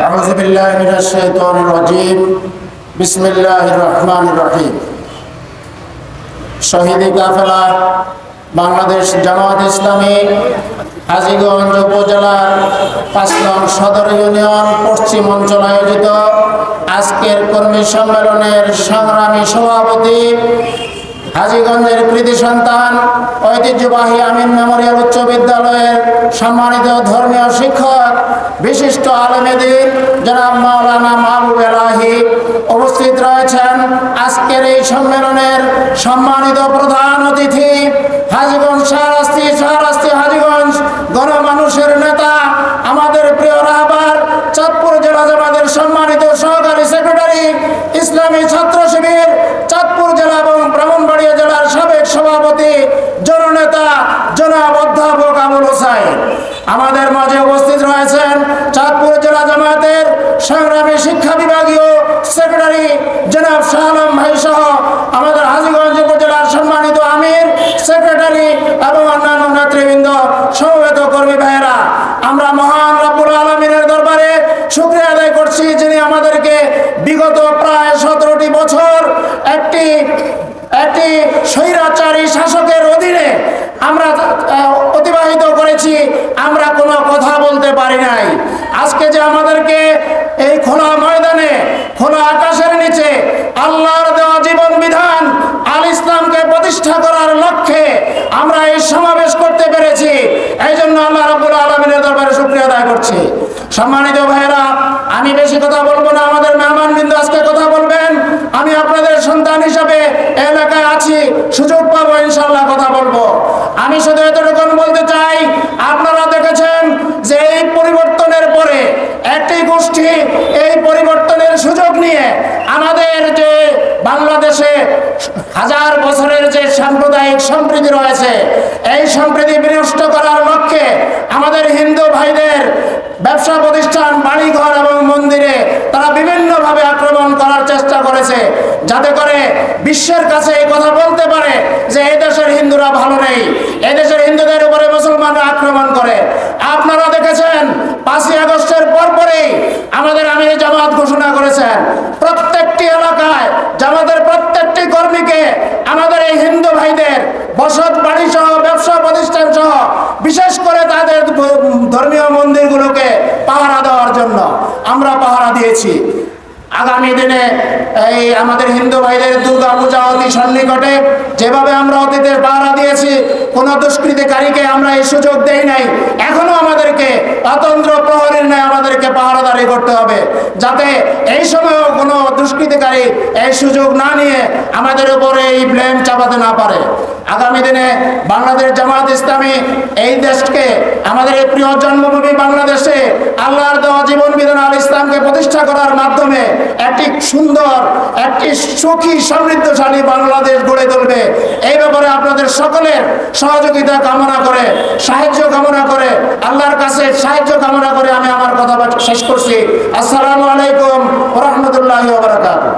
أعوذ بالله من الشيطان الرجيم بسم الله الرحمن الرحيم শহীদি কাফেলা বাংলাদেশ জামাত ইসলামী হাজীগঞ্জ উপজেলার পাঁচ নং সদর ইউনিয়ন পশ্চিম অঞ্চল আয়োজিত আজকের কর্মী সম্মেলনের সংগ্রামী সভাপতি হাজীগঞ্জের কৃতি সন্তান ঐতিহ্যবাহী আমিন মেমোরিয়াল উচ্চ বিদ্যালয়ের সম্মানিত ধর্মীয় শিক্ষক বিশিষ্ট আলমেদিন জনাব মাওলানা মাহবুব এলাহি উপস্থিত রয়েছেন আজকের এই সম্মেলনের সম্মানিত প্রধান অতিথি জনাব শাহ আলম ভাই সহ আমাদের হাজীগঞ্জ উপজেলার সম্মানিত আমির, সেক্রেটারি এবং অন্যান্য নেতৃবৃন্দ, সমবেত কর্মী ভাইয়েরা, আমরা মহান রব্বুল আলমিনের দরবারে শুক্রিয়া আদায় করছি যিনি আমাদেরকে বিগত প্রায় সতেরোটি বছর একটি একটি স্বৈরাচারী শাসকের অধীনে আমরা আহ, অতিবাহিত করেছি আমরা কোনো কথা বলতে পারি নাই আজকে যে আমাদেরকে এই খোলা ময়দানে খোলা আকাশের নিচে আল্লাহর দেওয়া জীবন বিধান আল ইসলামকে প্রতিষ্ঠা করার লক্ষ্যে আমরা এই সমাবেশ করতে পেরেছি। এই জন্য আল্লাহ রাবুল আলমিনের দরবারে শুক্রিয়া আদায় করছি। সম্মানিত ভাইয়েরা, আমি বেশি কথা বলব না, আমাদের মেহমান বিন্দু আজকে কথা বলবেন। আমি আপনাদের সন্তান হিসাবে এলাকায় আছি, সুযোগ পাবো ইনশাল্লাহ কথা বলব। আমি শুধু এতটুকু বলতে চাই, আপনারা দেখেছেন যে এই পরিবর্তনের পরে একটি গোষ্ঠী এই পরিবর্তনের সুযোগ নিয়ে আমাদের যে বাংলাদেশে হাজার বছরের যে সাম্প্রদায়িক সম্প্রীতি রয়েছে, এই সম্প্রীতি বিনষ্ট করার লক্ষ্যে আমাদের হিন্দু ভাইদের ব্যবসা প্রতিষ্ঠান, বাড়িঘর এবং মন্দিরে তারা বিভিন্নভাবে আক্রমণ করার চেষ্টা করেছে, যাতে করে বিশ্বের কাছে এই কথা বলতে পারে যে এই দেশের হিন্দুরা ভালো নেই। এই দেশের হিন্দুদের উপরে মুসলমানরা আক্রমণ করে আপনারা দেখেছেন পাঁচই আগস্টের পরপরেই আমাদের আমির জামাত ঘোষণা করেছেন প্রত্যেকটি এলাকায় জামাতের প্রত্যেকটি কর্মীকে আমাদের এই হিন্দু ভাইদের বসত বাড়ি সহ, ব্যবসা প্রতিষ্ঠান সহ, বিশেষ করে তাদের ধর্মীয় মন্দিরগুলোকে পাহারা দেওয়ার জন্য আমরা পাহারা দিয়েছি। আগামী দিনে এই আমাদের হিন্দু ভাইদের দুর্গা পূজা অতি সন্নিকটে যেভাবে আমরা অতীতের পাহারা দিয়েছি কোনো দুষ্কৃতিকারীকে আমরা এই সুযোগ দেই নাই। এখনও আমাদেরকে অতন্ত্র প্রহরীর ন্যায় আমাদেরকে পাহারাদারি করতে হবে, যাতে এই সময়ও কোনো দুষ্কৃতিকারী এই সুযোগ না নিয়ে আমাদের উপরে এই ব্লেম চাপাতে না পারে। আগামী দিনে বাংলাদেশ জামাত ইসলামী এই দেশকে, আমাদের এই প্রিয় জন্মভূমি বাংলাদেশে আল্লাহর দেওয়া জীবন বিধান আল প্রতিষ্ঠা করার মাধ্যমে একটি সুন্দর, একটি সুখী সমৃদ্ধশালী বাংলাদেশ গড়ে তুলবে। এই ব্যাপারে আপনাদের সকলের সহযোগিতা কামনা করে, সাহায্য কামনা করে, আল্লাহর কাছে সাহায্য কামনা করে আমি আমার কথা শেষ করছি। আসসালামু আলাইকুম রহমতুল্লাহ বারাকাতুহ।